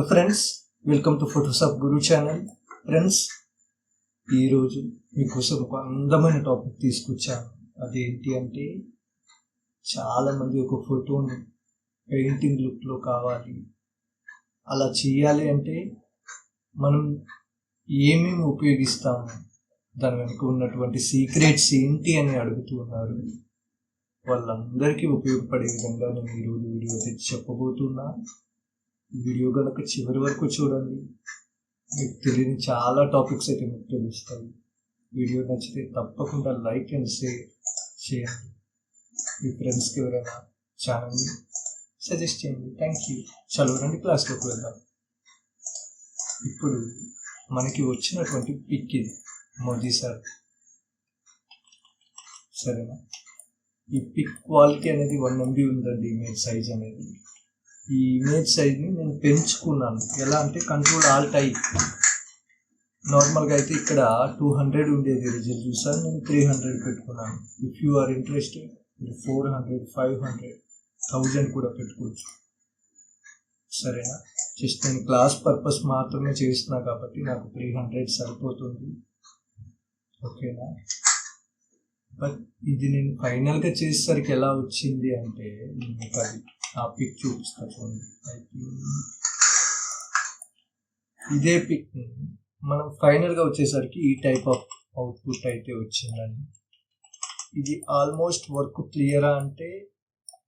Hello friends welcome to photos Guru channel friends ఈరోజు మీకోసం ఒక అందమైన టాపిక్ తీసుకొచ్చాను. అదేంటి అంటే చాలామంది ఒక ఫోటోని పెయింటింగ్ లుక్లో కావాలి. అలా చేయాలి అంటే మనం ఏమేమి ఉపయోగిస్తాము? దాని వెనుక ఉన్నటువంటి సీక్రెట్స్ ఏంటి అని అడుగుతున్నారు వాళ్ళందరికీ ఉపయోగపడే విధంగా నేను ఈరోజు వీడియో తెచ్చి చెప్పబోతున్నా వీడియో కనుక చివరి వరకు చూడండి. మీకు తెలియని చాలా టాపిక్స్ అయితే మీకు తెలుస్తాయి. వీడియో నచ్చితే తప్పకుండా లైక్ అండ్ షేర్ చేయండి. మీ ఫ్రెండ్స్కి ఎవరైనా ఛానల్ని సజెస్ట్ చేయండి. థ్యాంక్ యూ చలో రండి క్లాస్లోకి వెళ్దాం. ఇప్పుడు మనకి వచ్చినటువంటి పిక్ ఇది. మోదీ సార్. సరేనా? ఈ పిక్ క్వాలిటీ అనేది వన్ ఎంబీ ఉందండి ఇమేజ్ సైజ్ అనేది. ఈ ఇమేజ్ సైజ్ని నేను పెంచుకున్నాను. ఎలా అంటే కంట్రోల్ ఆల్ట్ అయ్యి నార్మల్గా అయితే ఇక్కడ టూ హండ్రెడ్ ఉండేది రిజల్ట్ చూసాను నేను త్రీ హండ్రెడ్ పెట్టుకున్నాను. ఇఫ్ యూ ఆర్ ఇంట్రెస్టెడ్ మీరు four hundred five hundred thousand కూడా పెట్టుకోవచ్చు. సరేనా? జస్ట్ నేను క్లాస్ పర్పస్ మాత్రమే చేస్తున్నా కాబట్టి నాకు త్రీ హండ్రెడ్ సరిపోతుంది. ఓకేనా? బట్ ఇది నేను ఫైనల్గా చేసేసరికి ఎలా వచ్చింది అంటే నేను మీకు అది ఆ పిక్ చూపిస్తా చూడండి. ఇదే పిక్. మనం ఫైనల్గా వచ్చేసరికి ఈ టైప్ ఆఫ్ అవుట్పుట్ అయితే వచ్చిందండి. ఇది ఆల్మోస్ట్ వర్క్ క్లియరా అంటే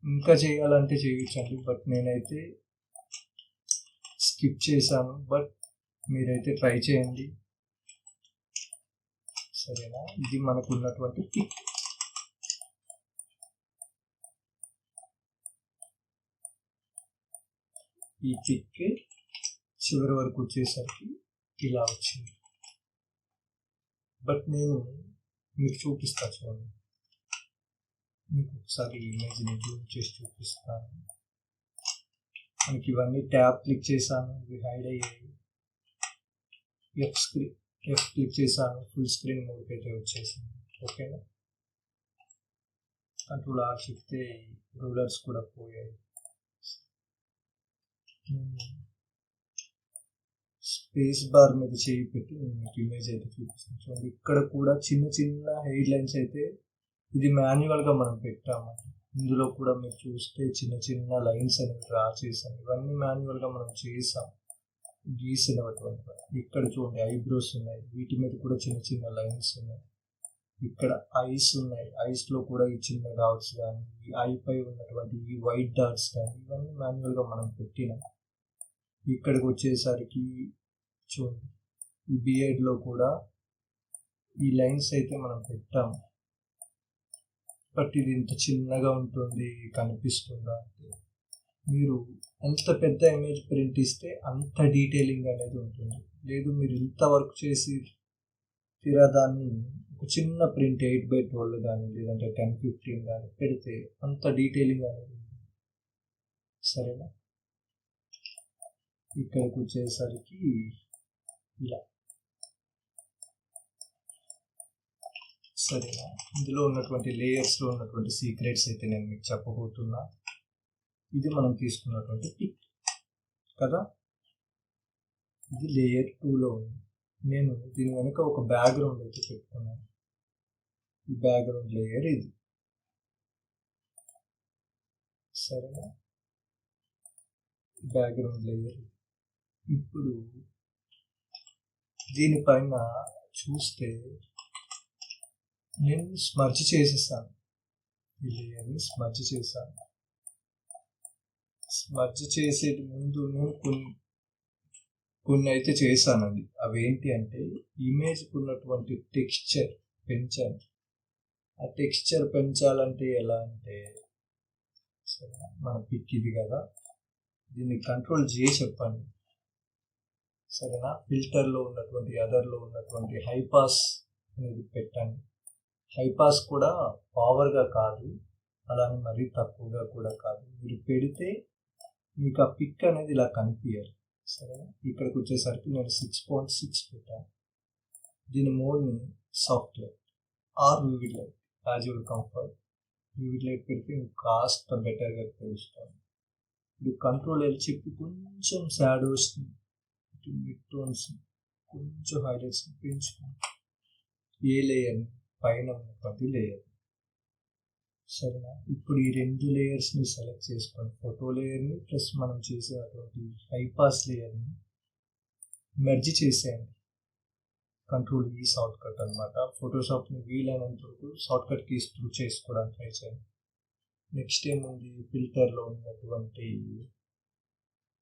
ఇంకా చేయాలంటే చేయొచ్చండి బట్ నేనైతే స్కిప్ చేశాను. బట్ మీరైతే ట్రై చేయండి. సరేనా? ఇది మనకు ఉన్నటువంటి పిక్ ఈ పిక్ చివరి వరకు వచ్చేసరికి ఇలా వచ్చింది. బట్ నేను మీకు చూపిస్తా చూడండి. మీకు ఒకసారి ఇమేజ్ని జూమ్ చేసి చూపిస్తాను. మనకి ఇవన్నీ ట్యాబ్ క్లిక్ చేశాను ఇవి హైడ్ అయ్యాయి. ఎఫ్ స్క్రీన్ ఎఫ్ క్లిక్ చేశాను ఫుల్ స్క్రీన్ మోడ్కి అయితే వచ్చేసింది. ఓకేనా? కంట్రోల్ ఆర్ చెప్తే రూలర్స్ కూడా పోయాయి. స్పేస్ బార్ మీద చేయి పెట్టి నేను మీకు ఇమేజ్ అయితే చూపిస్తాను. చూడండి ఇక్కడ కూడా చిన్న చిన్న హెయిర్ లైన్స్ అయితే ఇది మాన్యువల్గా మనం పెట్టాము. ఇందులో కూడా మీరు చూస్తే చిన్న చిన్న లైన్స్ అనేవి డ్రా చేసాం ఇవన్నీ మాన్యువల్గా మనం చేసాం గీసినటువంటి ఇక్కడ చూడండి ఐబ్రోస్ ఉన్నాయి. వీటి మీద కూడా చిన్న చిన్న లైన్స్ ఉన్నాయి. ఇక్కడ ఐస్ ఉన్నాయి. ఐస్లో కూడా ఈ చిన్న డాట్స్ కానీ ఈ ఐ పై ఉన్నటువంటి ఈ వైట్ డాట్స్ కానీ ఇవన్నీ మాన్యువల్గా మనం పెట్టినాం. ఇక్కడికి వచ్చేసరికి చూడండి. ఈ బిఎడ్లో కూడా ఈ లైన్స్ అయితే మనం పెట్టాము బట్ ఇది ఇంత చిన్నగా ఉంటుంది కనిపిస్తుందా అంటే. మీరు ఎంత పెద్ద ఇమేజ్ ప్రింట్ ఇస్తే అంత డీటెయిలింగ్ అనేది ఉంటుంది. లేదు మీరు ఇంత వర్క్ చేసి తీరా దాన్ని చిన్న ప్రింట్ ఎయిట్ బై ట్వెల్వ్ కానీ లేదంటే టెన్ ఫిఫ్టీన్ కానీ పెడితే అంత డీటెయిలింగ్ అనేది సరేనా? ఇక్కడికి వచ్చేసరికి ఇలా. సరేనా? ఇందులో ఉన్నటువంటి లేయర్స్లో ఉన్నటువంటి సీక్రెట్స్ అయితే నేను మీకు చెప్పబోతున్నా. ఇది మనం తీసుకున్నటువంటి టిక్ కదా? ఇది లేయర్ టూలో ఉంది. నేను దీని వెనుక ఒక బ్యాక్గ్రౌండ్ అయితే పెట్టుకున్నాను. బ్యాక్గ్రౌండ్ లేయర్ ఇది. సరేనా? బ్యాక్గ్రౌండ్ లేయర్ ఇప్పుడు దీనిపైన చూస్తే నేను స్మర్చ్ చేసేసాను. ఈ లేయర్ని స్మర్చ్ చేశాను. స్మర్చ్ చేసే ముందు నేను కొన్ని కొన్ని అయితే చేశానండి. అవి ఏంటి అంటే ఇమేజ్కి ఉన్నటువంటి టెక్స్చర్ పెంచాను ఆ టెక్స్చర్ పెంచాలంటే ఎలా అంటే సరే మన పిక్ ఇది కదా. దీన్ని కంట్రోల్ చేసి చెప్పండి. సరేనా? ఫిల్టర్లో ఉన్నటువంటి అదర్లో ఉన్నటువంటి హైపాస్ అనేది పెట్టండి. హైపాస్ కూడా పవర్గా కాదు అలానే మరీ తక్కువగా కూడా కాదు. మీరు పెడితే మీకు ఆ పిక్ అనేది ఇలా కనిపించాలి సరేనా? ఇక్కడికి వచ్చేసరికి నేను సిక్స్ పాయింట్ సిక్స్ పెట్టాను. దీని మోడ్ని software or vivid light as your comfort వీటిలో పెడితే కాస్త బెటర్గా తెలుస్తాను ఇప్పుడు కంట్రోల్ ఎల్ చెప్పి కొంచెం షాడోస్ మిడ్ టోన్స్ కొంచెం హైలైట్స్ పెంచుకుని ఏ లేయర్ పైన ప్రతి లేయర్ సరేనా? ఇప్పుడు ఈ రెండు లేయర్స్ని సెలెక్ట్ చేసుకోండి. ఫోటో లేయర్ని ప్లస్ మనం చేసేటువంటి హైపాస్ లేయర్ని మెర్జ్ చేసేయండి. కంట్రోల్ ఈ షార్ట్ కట్ అనమాట ఫోటోషాప్ని వీలైనంత వరకు షార్ట్ కట్ కీస్ త్రూ చేసుకోవడానికి ట్రై చేయండి. నెక్స్ట్ ఏముంది ఫిల్టర్లో ఉన్నటువంటి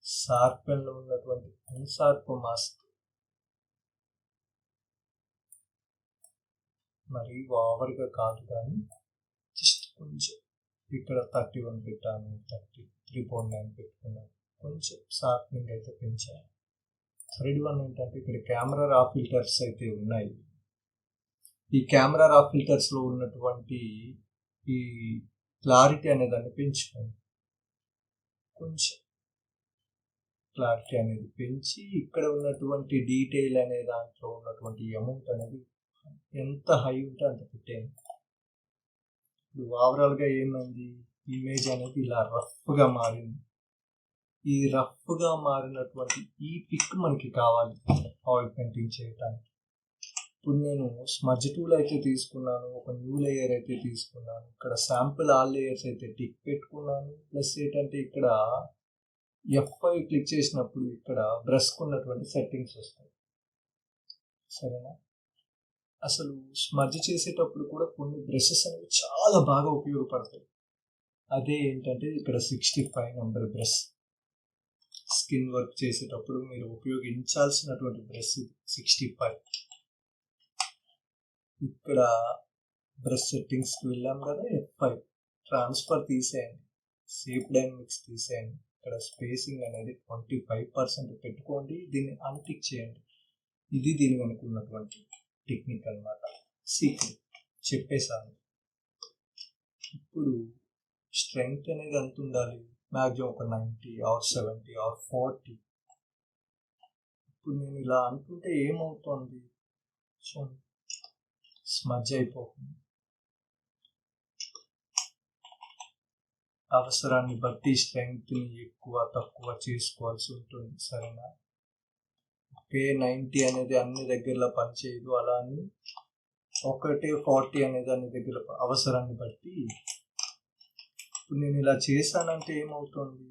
షార్పెన్లో ఉన్నటువంటి అన్షార్ప్ మాస్క్ మరి ఓవర్గా కాదు కానీ జస్ట్ కొంచెం ఇక్కడ థర్టీ వన్ పెట్టాను థర్టీ త్రీ పాయింట్ నైన్ పెట్టుకున్నాను. కొంచెం షార్ప్నింగ్ అయితే పెంచాను థర్డ్ వన్ ఏంటంటే ఇక్కడ కెమెరా రా ఫిల్టర్స్ అయితే ఉన్నాయి. ఈ కెమెరా రా ఫిల్టర్స్లో ఉన్నటువంటి ఈ క్లారిటీ అనేదాన్ని పెంచుకోండి. కొంచెం క్లారిటీ అనేది పెంచి ఇక్కడ ఉన్నటువంటి డీటెయిల్ అనే దాంట్లో ఉన్నటువంటి అమౌంట్ అనేది ఎంత హై ఉంటే అంత పెట్టేయండి. ఇప్పుడు ఓవరాల్గా ఏమైంది? ఇమేజ్ అనేది ఇలా రఫ్గా మారింది. ఈ రఫ్గా మారినటువంటి ఈ పిక్ మనకి కావాలి ఆయిల్ పెయింటింగ్ చేయడానికి ఇప్పుడు నేను స్మజ్ టూల్ అయితే తీసుకున్నాను ఒక న్యూ లేయర్ అయితే తీసుకున్నాను ఇక్కడ శాంపుల్ ఆల్ లేయర్స్ అయితే టిక్ పెట్టుకున్నాను ప్లస్ ఏంటంటే ఇక్కడ ఎఫ్ ఫైవ్ క్లిక్ చేసినప్పుడు ఇక్కడ బ్రష్కు ఉన్నటువంటి సెట్టింగ్స్ వస్తాయి. సరేనా? అసలు స్మజ్ చేసేటప్పుడు కూడా కొన్ని బ్రషెస్ అనేవి చాలా బాగా ఉపయోగపడతాయి. అదే ఏంటంటే ఇక్కడ sixty five number brush. Skin work చేసేటప్పుడు మీరు ఉపయోగించాల్సినటువంటి బ్రష్ సిక్స్టీ ఫైవ్. ఇక్కడ బ్రష్ సెట్టింగ్స్కి వెళ్ళాం కదా ఎఫ్ ఫైవ్ ట్రాన్స్ఫర్ తీసేయండి. సేఫ్ డైనమిక్స్ తీసేయండి. ఇక్కడ స్పేసింగ్ అనేది ట్వంటీ ఫైవ్ పర్సెంట్ పెట్టుకోండి. దీన్ని అన్టిక్ చేయండి. ఇది దీని వెనుక ఉన్నటువంటి టెక్నిక్ అనమాట సీక్రెట్ చెప్పేశాను. ఇప్పుడు స్ట్రెంగ్త్ అనేది ఎంత ఉండాలి? మ్యాక్సిమం ఒక ninety or seventy or forty. ఇప్పుడు నేను ఇలా అనుకుంటే ఏమవుతుంది? సో స్మజ్ అయిపోతుంది. అవసరాన్ని బట్టి స్ట్రెంగ్త్ని ఎక్కువ తక్కువ చేసుకోవాల్సి ఉంటుంది సరేనా? ఒకే నైంటీ అనేది అన్ని దగ్గరలో పనిచేయదు అలా అని. ఒకటే ఫార్టీ అనేది అన్ని దగ్గర అవసరాన్ని బట్టి ఇప్పుడు నేను ఇలా చేశానంటే ఏమవుతుంది?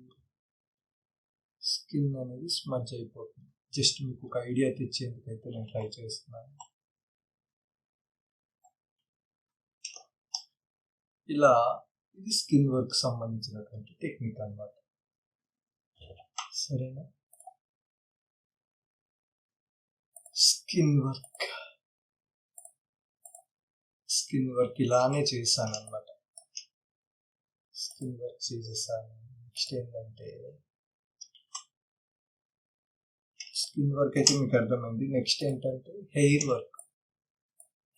స్కిన్ అనేది స్మజ్ అయిపోతుంది. జస్ట్ మీకు ఒక ఐడియా తెచ్చేందుకైతే నేను ట్రై చేస్తున్నాను. ఇలా ఇది స్కిన్ వర్క్ సంబంధించినటువంటి టెక్నిక్ అనమాట సరేనా? Skin work. స్కిన్ వర్క్ ఇలానే చేశాను అనమాట స్కిన్ వర్క్ చేసేసాను నెక్స్ట్ ఏంటంటే స్కిన్ వర్క్ అయితే మీకు అర్థమైంది. నెక్స్ట్ ఏంటంటే హెయిర్ వర్క్.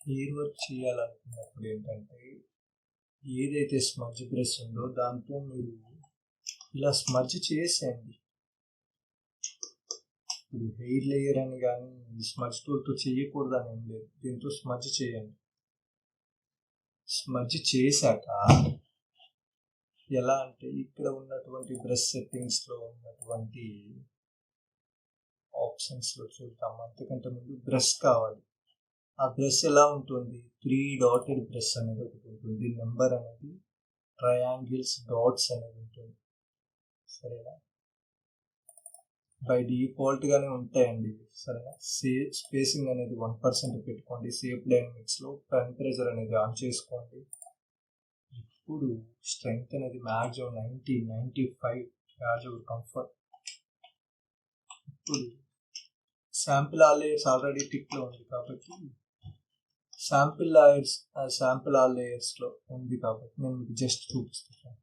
హెయిర్ వర్క్ చేయాలనుకున్నప్పుడు ఏంటంటే ఏదైతే స్మజ్ బ్రష్ ఉందో దాంతో మీరు ఇలా స్మజ్ చేసేయండి. ఇప్పుడు హెయిర్ లేయర్ అని కానీ స్మజ్ టూల్తో చేయకూడదు అని ఏం లేదు. దీంతో స్మజ్ చేయండి. స్మజ్ చేశాక ఎలా అంటే ఇక్కడ ఉన్నటువంటి బ్రష్ సెట్టింగ్స్లో ఉన్నటువంటి ఆప్షన్స్లో చూద్దాం. అంతకంటే ముందు బ్రష్ కావాలి. ఆ బ్రష్ ఎలా ఉంటుంది? త్రీ డాటెడ్ బ్రష్ అనేది ఒకటి ఉంటుంది. నెంబర్ అనేది ట్రయాంగిల్స్ డాట్స్ అనేది ఉంటుంది. సరేనా? బై డిఫాల్ట్గానే ఉంటాయండి సరేనా? సే స్పేసింగ్ అనేది వన్ పర్సెంట్ పెట్టుకోండి. సేఫ్ డైనమిక్స్లో టెంపరేచర్ అనేది ఆన్ చేసుకోండి. ఇప్పుడు స్ట్రెంగ్త్ అనేది maximum ninety ninety five as your comfort. ఇప్పుడు sample all layers layers already టిక్లో ఉంది కాబట్టి శాంపిల్ లాయర్స్ శాంపిల్ ఆల్ లేయర్స్లో ఉంది కాబట్టి నేను మీకు జస్ట్ చూపిస్తాను.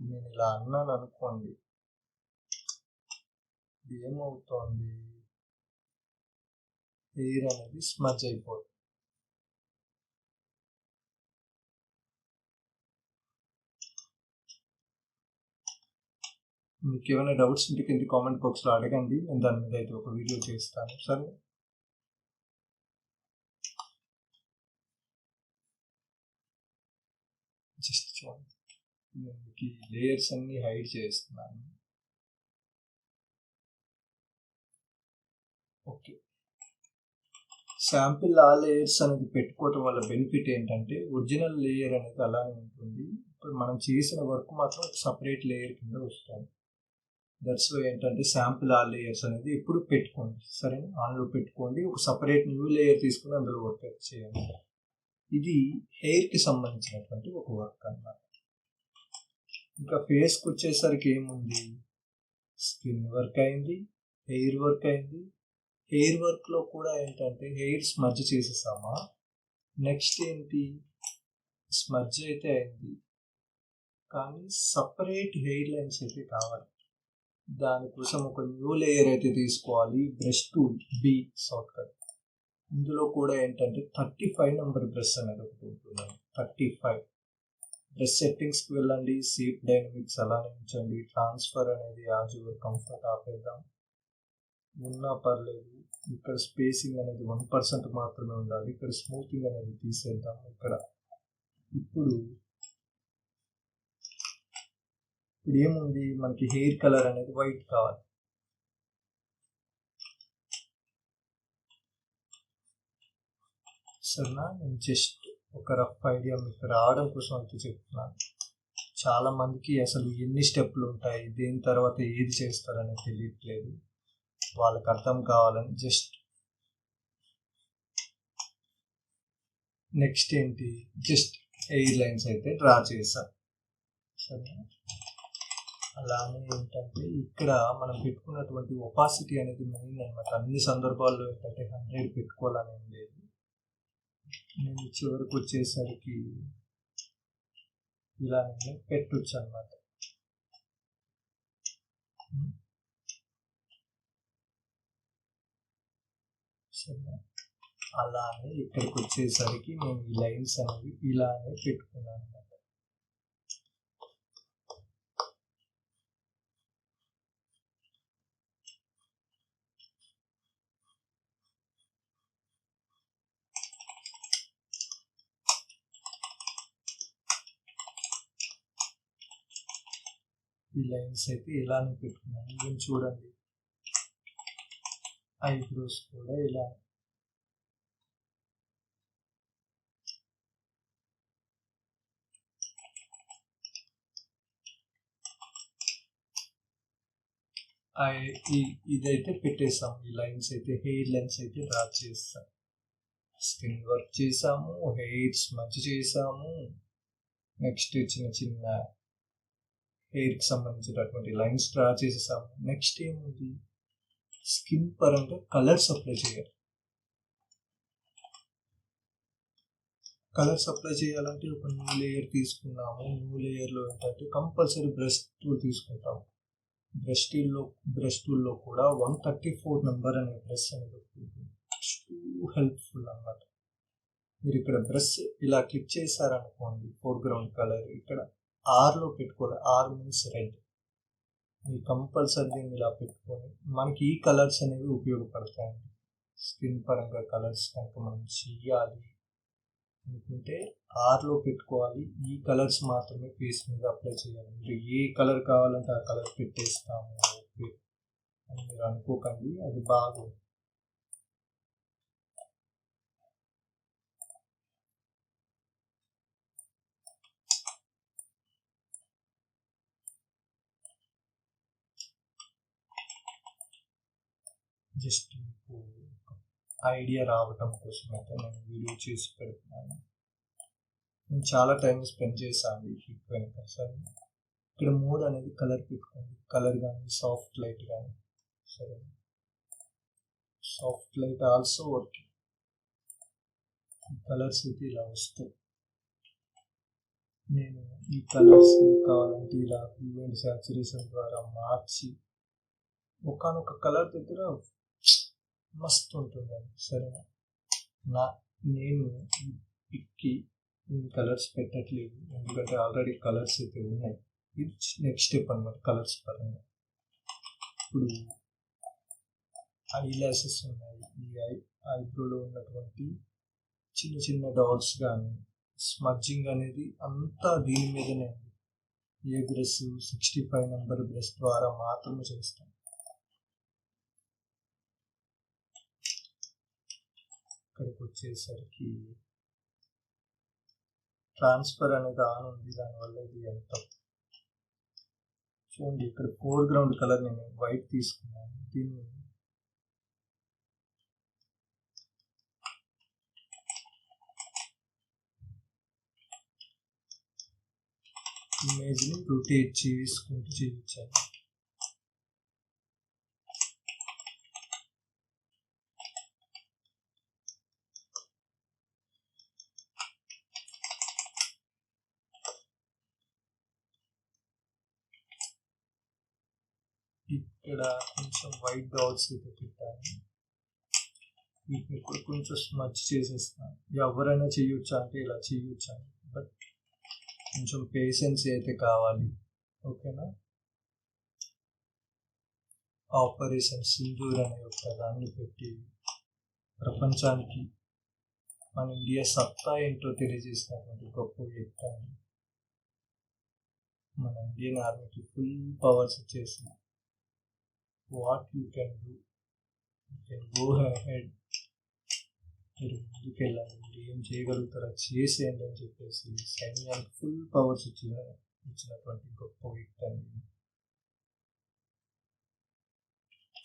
నేను ఇలా అన్నాను అనుకోండి. ఇది ఏమవుతోంది? ఎయిర్ అనేది స్మజ్ అయిపోతుంది. మీకు ఏమైనా డౌట్స్ ఉంటే కింద కామెంట్ బాక్స్లో అడగండి. నేను దాని మీద అయితే ఒక వీడియో చేస్తాను. సరే? జస్ట్ చూడండి. నేను మీకు ఈ లేయర్స్ అన్ని హైడ్ చేస్తున్నాను. ఓకే. శాంపిల్ ఆ లేయర్స్ అనేది పెట్టుకోవటం వల్ల బెనిఫిట్ ఏంటంటే ఒరిజినల్ లేయర్ అనేది అలానే ఉంటుంది. ఇప్పుడు మనం చేసిన వర్క్ మాత్రం సపరేట్ లేయర్ కింద వస్తుంది. దట్స్ ఏంటంటే శాంపుల్ ఆ లేయర్స్ అనేది ఎప్పుడు పెట్టుకోండి. సరేనా? ఆన్లో పెట్టుకోండి. ఒక సపరేట్ న్యూ లేయర్ తీసుకుని అందులో వర్క్ చేయండి. ఇది హెయిర్కి సంబంధించినటువంటి ఒక వర్క్ అన్నమాట. ఇంకా ఫేస్కి వచ్చేసరికి ఏముంది? స్కిన్ వర్క్ అయింది హెయిర్ వర్క్ అయింది. హెయిర్ వర్క్లో కూడా ఏంటంటే హెయిర్ స్మజ్ చేసేసామా? నెక్స్ట్ ఏంటి? స్మజ్ అయితే అయింది. కానీ సపరేట్ హెయిర్ లైన్స్ అయితే కావాలి. దానికోసం ఒక న్యూ లేయర్ అయితే తీసుకోవాలి. Brush tool B short cut ఇందులో కూడా ఏంటంటే థర్టీ ఫైవ్ నెంబర్ బ్రష్ అనేది ఒకటి ఉంటుంది. థర్టీ ఫైవ్ బ్రష్ సెట్టింగ్స్కి వెళ్ళండి. సేఫ్ డైనమిక్స్ అలానే ఉంచండి. ట్రాన్స్ఫర్ అనేది యాజ్ యువర్ కంఫర్ట్ ఆపేద్దాం. ఉన్నా పర్లేదు. ఇక్కడ స్పేసింగ్ అనేది వన్ పర్సెంట్ మాత్రమే ఉండాలి. ఇక్కడ స్మూతింగ్ అనేది తీసేద్దాం. ఇక్కడ. ఇప్పుడు ఇప్పుడు ఏముంది? మనకి హెయిర్ కలర్ అనేది వైట్ కావాలి. సరేనా? నేను జస్ట్ ఒక రఫ్ ఐడియా మీకు రావడం కోసం అయితే చెప్తున్నాను. చాలా మందికి అసలు ఎన్ని స్టెప్లు ఉంటాయి? దేని తర్వాత ఏది చేస్తారని తెలియట్లేదు. వాళ్ళకి అర్థం కావాలని జస్ట్ నెక్స్ట్ ఏంటి? జస్ట్ ఎయిర్ లైన్స్ అయితే డ్రా చేశాను. సరేనా? అలానే ఏంటంటే ఇక్కడ మనం పెట్టుకున్నటువంటి ఒపాసిటీ అనేది మెయిన్ అనమాట. అన్ని సందర్భాల్లో ఏంటంటే హండ్రెడ్ పెట్టుకోవాలని లేదు. నేను చివరికి వచ్చేసరికి ఇలా నేను పెట్టొచ్చు అనమాట అలానే ఇక్కడికి వచ్చేసరికి నేను ఈ లైన్స్ అనేవి ఇలానే పెట్టుకున్నాను అనమాట ఈ లైన్స్ అయితే ఇలానే పెట్టుకున్నాను ఇవన్నీ చూడండి. ఐబ్రోస్ కూడా ఇలా. ఇదైతే పెట్టేసాము. ఈ లైన్స్ అయితే హెయిర్ లైన్స్ అయితే డ్రా చేస్తాం. స్కిన్ వర్క్ చేసాము హెయిర్స్ మంచి చేసాము. నెక్స్ట్ చిన్న చిన్న హెయిర్కి సంబంధించినటువంటి లైన్స్ డ్రా చేసేసాము. నెక్స్ట్ ఏముంది? స్కిన్ పరంగా కలర్స్ అప్లై చేయాలి. కలర్స్ అప్లై చేయాలంటే ఒక న్యూ లేయర్ తీసుకున్నాము. న్యూ లేయర్లో ఏంటంటే కంపల్సరీ బ్రష్ టూల్ తీసుకుంటాము బ్రష్ టూల్లో బ్రష్ టూల్లో కూడా వన్ థర్టీ ఫోర్ నెంబర్ అనే బ్రష్ అనేది టూ హెల్ప్ఫుల్ అన్నమాట. మీరు ఇక్కడ బ్రష్ ఇలా క్లిక్ చేశారనుకోండి ఫోర్గ్రౌండ్ కలర్ ఇక్కడ ఆర్లో పెట్టుకోవాలి. ఆర్ మీన్స్ రెడ్ ఈ కంపల్సరీ ఇలా పెట్టుకొని మనకి ఈ కలర్స్ అనేవి ఉపయోగపడతాయండి. స్కిన్ పరంగా కలర్స్ కనుక మనం చేయాలి అనుకుంటే ఆర్లో పెట్టుకోవాలి. ఈ కలర్స్ మాత్రమే ఫేస్ మీద అప్లై చేయాలి. మీరు ఏ కలర్ కావాలంటే ఆ కలర్ పెట్టేస్తాము ఓకే అని మీరు అనుకోకండి. అది బాగుంది. జస్ట్ మీకు ఐడియా రావటం కోసం అయితే నేను వీడియో చేసి పెడుతున్నాను. నేను చాలా టైం స్పెండ్ చేశాను ఈ పిక్ వెనుక. సరే. ఇక్కడ మోడ్ అనేది కలర్ పెట్టుకోండి. కలర్ కానీ సాఫ్ట్ లైట్ కానీ. సరే. Soft light also working. Colours అయితే ఇలా వస్తాయి. నేను ఈ కలర్స్ కావాలంటే ఇలా ఈవెంట్ సాచురేషన్ ద్వారా మార్చి ఒకనొక కలర్ దగ్గర మస్తు ఉంటుందండి సరేనా? నా నేను పిక్కి నేను కలర్స్ పెట్టట్లేదు. ఎందుకంటే ఆల్రెడీ కలర్స్ అయితే ఉన్నాయి. ఇది నెక్స్ట్ స్టెప్ అనమాట కలర్స్ పరంగా. ఇప్పుడు ఐ లాసెస్ ఉన్నాయి. ఈ ఐ ఐబ్రోలో ఉన్నటువంటి చిన్న చిన్న డాట్స్ కానీ స్మర్జింగ్ అనేది అంతా దీని మీదనే. ఉంది ఏ brush sixty five number brush ద్వారా మాత్రమే చేస్తాం. ఇక్కడికి వచ్చేసరికి ట్రాన్స్ఫర్ అనేది ఆన్ ఉంది దానివల్ల ఇది ఎంత? చూడండి ఇక్కడ ఫోర్ గ్రౌండ్ కలర్ నేను వైట్ తీసుకున్నాను. దీన్ని ఇమేజ్ని రొటేట్ చేసుకుంటూ చేయించాను. ఇక్కడ కొంచెం వైట్ డాట్స్ అయితే పెట్టాను. వీటిని కూడా కొంచెం స్మచ్ చేసేస్తాను. ఎవరైనా చేయొచ్చా అంటే ఇలా చేయొచ్చా బట్ కొంచెం పేషెన్స్ అయితే కావాలి. ఓకేనా? ఆపరేషన్ సింధూర్ అనే ఒక దాన్ని పెట్టి ప్రపంచానికి మన ఇండియా సత్తా ఏంటో తెలియజేసినటువంటి గొప్ప వ్యక్తి మన ఇండియన్ ఆర్మీకి ఫుల్ పవర్స్ ఇచ్చేసి what you can do you can go ahead మీరు ముందుకెళ్ళాలి మీరు ఏం చేయగలుగుతారో చేసేయండి అని చెప్పేసి సైన్యానికి ఫుల్ పవర్స్ ఇచ్చిన ఇచ్చినటువంటి గొప్ప వ్యక్తి అండి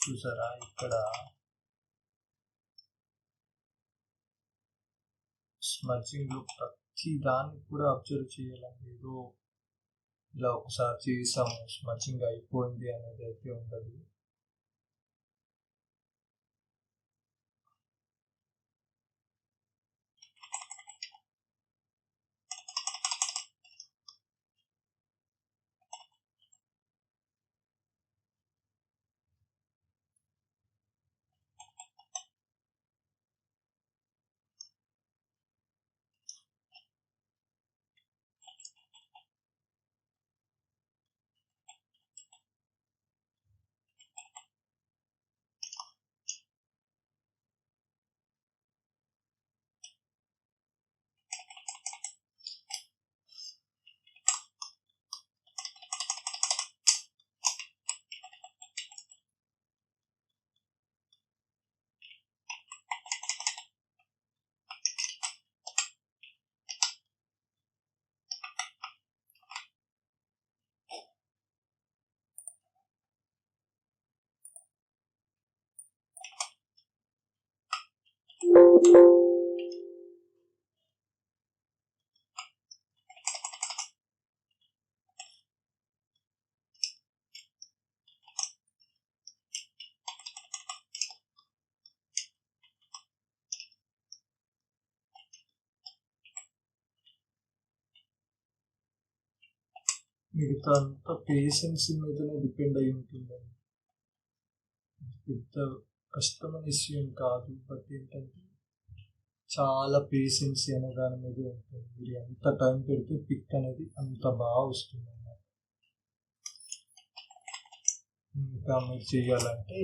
చూసారా ఇక్కడ? స్మర్జింగ్లో ప్రతి దాన్ని కూడా అబ్జర్వ్ చేయాలండి. ఏదో ఇలా ఒకసారి చేసాము స్మర్జింగ్ అయిపోయింది అనేది అయితే ఉండదు. మిగతా అంతా పేషెన్సీ మీదనే డిపెండ్ అయి ఉంటుందండి పెద్ద కష్టమైన విషయం కాదు బట్ ఏంటంటే చాలా పేషెన్సీ అనే దాని మీద ఉంటుంది. మీరు ఎంత టైం పెడితే పిక్ అనేది అంత బాగా వస్తుంది అన్నమాట. ఇంకా మీరు చేయాలంటే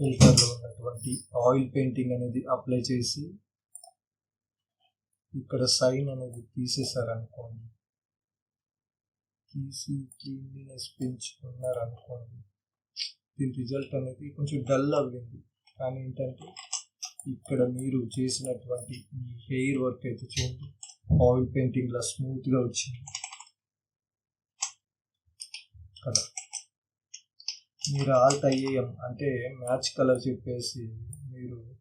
ఫిల్టర్లో ఉన్నటువంటి ఆయిల్ పెయింటింగ్ అనేది అప్లై చేసి ఇక్కడ సైన్ అనేది తీసేసారనుకోండి తీసి క్లీన్లీనెస్ పెంచుకున్నారనుకోండి దీని రిజల్ట్ అనేది కొంచెం డల్ అవ్వింది. కానీ ఏంటంటే ఇక్కడ మీరు చేసినటువంటి ఈ హెయిర్ వర్క్ అయితే చూడండి. ఆయిల్ పెయింటింగ్ లా స్మూత్గా వచ్చింది. కదా? మీరు ఆల్ట్ ఐఏఎం అంటే మ్యాచ్ కలర్ చెప్పేసి మీరు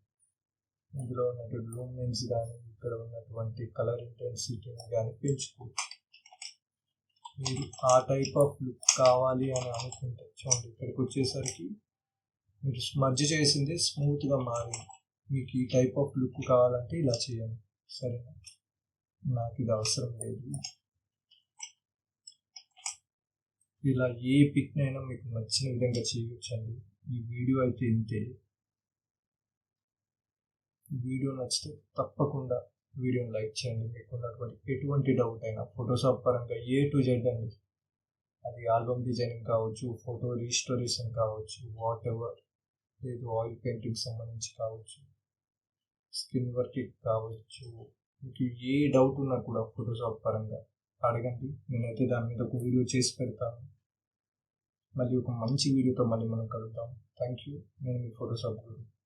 ఇందులో ఉన్నటువంటి లూమినెన్స్ కానీ ఇక్కడ ఉన్నటువంటి కలర్ ఇంటెన్సిటీని కానీ పెంచుకోవచ్చు. మీరు ఆ టైప్ ఆఫ్ లుక్ కావాలి అని అనుకుంటే చూడండి ఇక్కడికి వచ్చేసరికి మీరు స్మర్జ్ చేసింది స్మూత్గా మారింది. మీకు ఈ టైప్ ఆఫ్ లుక్ కావాలంటే ఇలా చేయండి. సరేనా? నాకు ఇది అవసరం లేదు. ఇలా ఏ పిక్నైనా మీకు నచ్చిన విధంగా చేయొచ్చండి. ఈ వీడియో అయితే ఇంతే. వీడియో నచ్చితే తప్పకుండా వీడియోని లైక్ చేయండి. మీకు ఉన్నటువంటి ఎటువంటి డౌట్ అయినా ఫోటోషాప్ పరంగా ఏ టు జెడ్ అండి. అది ఆల్బమ్ డిజైనింగ్ కావచ్చు ఫోటో రీస్టోరేషన్ కావచ్చు వాట్ ఎవర్ లేదు ఆయిల్ పెయింటింగ్ సంబంధించి కావచ్చు. స్కిన్ వర్క్ కావచ్చు. మీకు ఏ డౌట్ ఉన్నా కూడా ఫోటోషాప్ పరంగా అడగండి. నేనైతే దాని మీద ఒక వీడియో చేసి పెడతాను. మళ్ళీ ఒక మంచి వీడియోతో మళ్ళీ మనం కలుద్దాం. థ్యాంక్ యూ నేను మీ ఫోటోషాప్ గురు